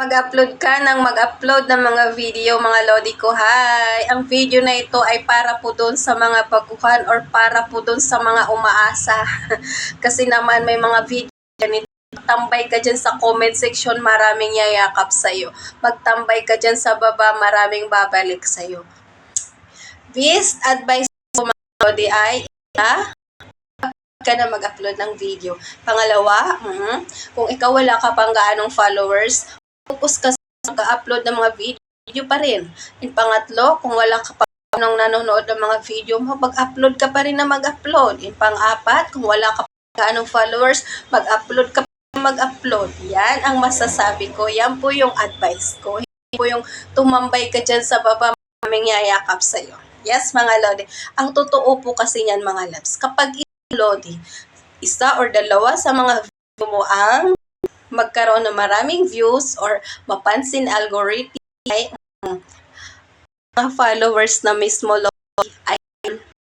Mag-upload ka ng mag-upload ng mga video, mga lodi ko. Hi! Ang video na ito ay para po doon sa mga baguhan or para po doon sa mga umaasa. Kasi naman may mga video ganito. Tambay ka dyan sa comment section, maraming yayakap sa'yo. Magtambay ka dyan sa baba, maraming babalik sa'yo. Best advice ko mga lodi ay, ha? ka na mag-upload ng video. Pangalawa, mhm, kung ikaw wala ka pang gaanong followers, focus ka sa mag-upload ng mga video pa rin. And pangatlo, kung wala ka pa nang nanonood ng mga video mo, mag-upload ka pa rin na mag-upload. And pang-apat, kung wala ka pa gaanong followers, mag-upload ka pa mag-upload. Yan ang masasabi ko. Yan po yung advice ko. Hindi po yung tumambay ka dyan sa baba, maming yayakap sa'yo. Yes, mga lodi. Ang totoo po kasi yan, mga loves. Kapag Lodi, isa or dalawa sa mga video mo ang magkaroon ng maraming views or mapansin algorithm ay mga followers na mismo Lodi ay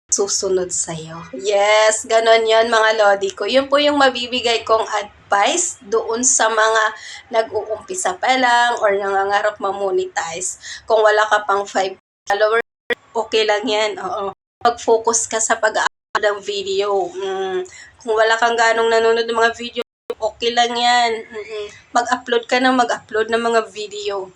susunod sa'yo. Yes, ganon yon mga Lodi ko. Yun po yung mabibigay kong advice doon sa mga nag-uumpisa pa lang or nangangarap ma-monetize. Kung wala ka pang 5 followers, okay lang yan. Oo. Mag-focus ka sa pag ng video. Mm, kung wala kang ganong nanonood ng mga video, okay lang yan. Mag-upload ka na mag-upload ng mga video.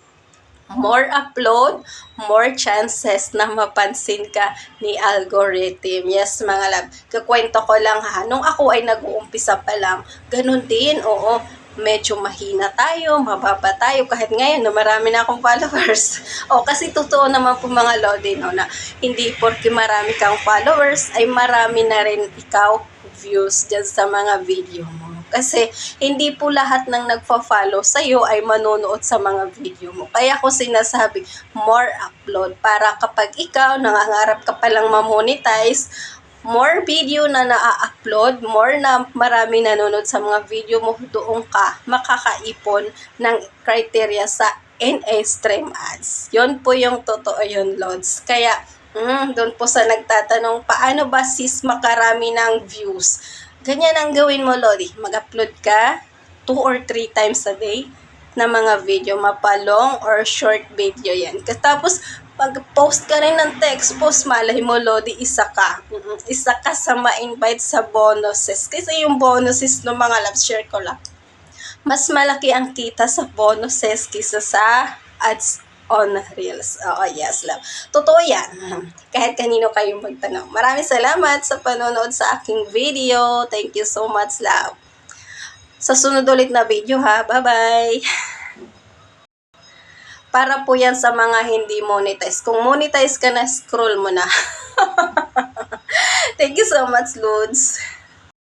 More upload, more chances na mapansin ka ni algorithm. Yes, mga lab. Kakwento ko lang ha. Nung ako ay nag-uumpisa pa lang, ganun din, oo medyo mahina tayo, mababa tayo, kahit ngayon na marami na akong followers. o kasi totoo naman po mga Lodi, no, na hindi porke marami kang followers, ay marami na rin ikaw views dyan sa mga video mo. Kasi hindi po lahat ng nagfa-follow sa iyo ay manonood sa mga video mo. Kaya ko sinasabi, more upload para kapag ikaw nangangarap ka palang ma-monetize, more video na na-upload, more na marami nanonood sa mga video mo, doon ka makakaipon ng criteria sa NA Stream Ads. Yon po yung totoo yun, Lods. Kaya, mm, doon po sa nagtatanong, paano ba sis makarami ng views? Ganyan ang gawin mo, Lodi. Mag-upload ka 2 or 3 times a day na mga video, mapalong or short video yan. Tapos, pag-post ka rin ng text post, malay mo, Lodi, isa ka. Isa ka sa ma-invite sa bonuses. Kasi yung bonuses ng mga love share ko lang. Mas malaki ang kita sa bonuses kisa sa ads on Reels. Oo, yes, love. Totoo yan. Kahit kanino kayong magtanong. Maraming salamat sa panonood sa aking video. Thank you so much, love. Sa sunod ulit na video, ha? Bye-bye! Para po yan sa mga hindi monetize. Kung monetize ka na, scroll mo na. Thank you so much, Lods.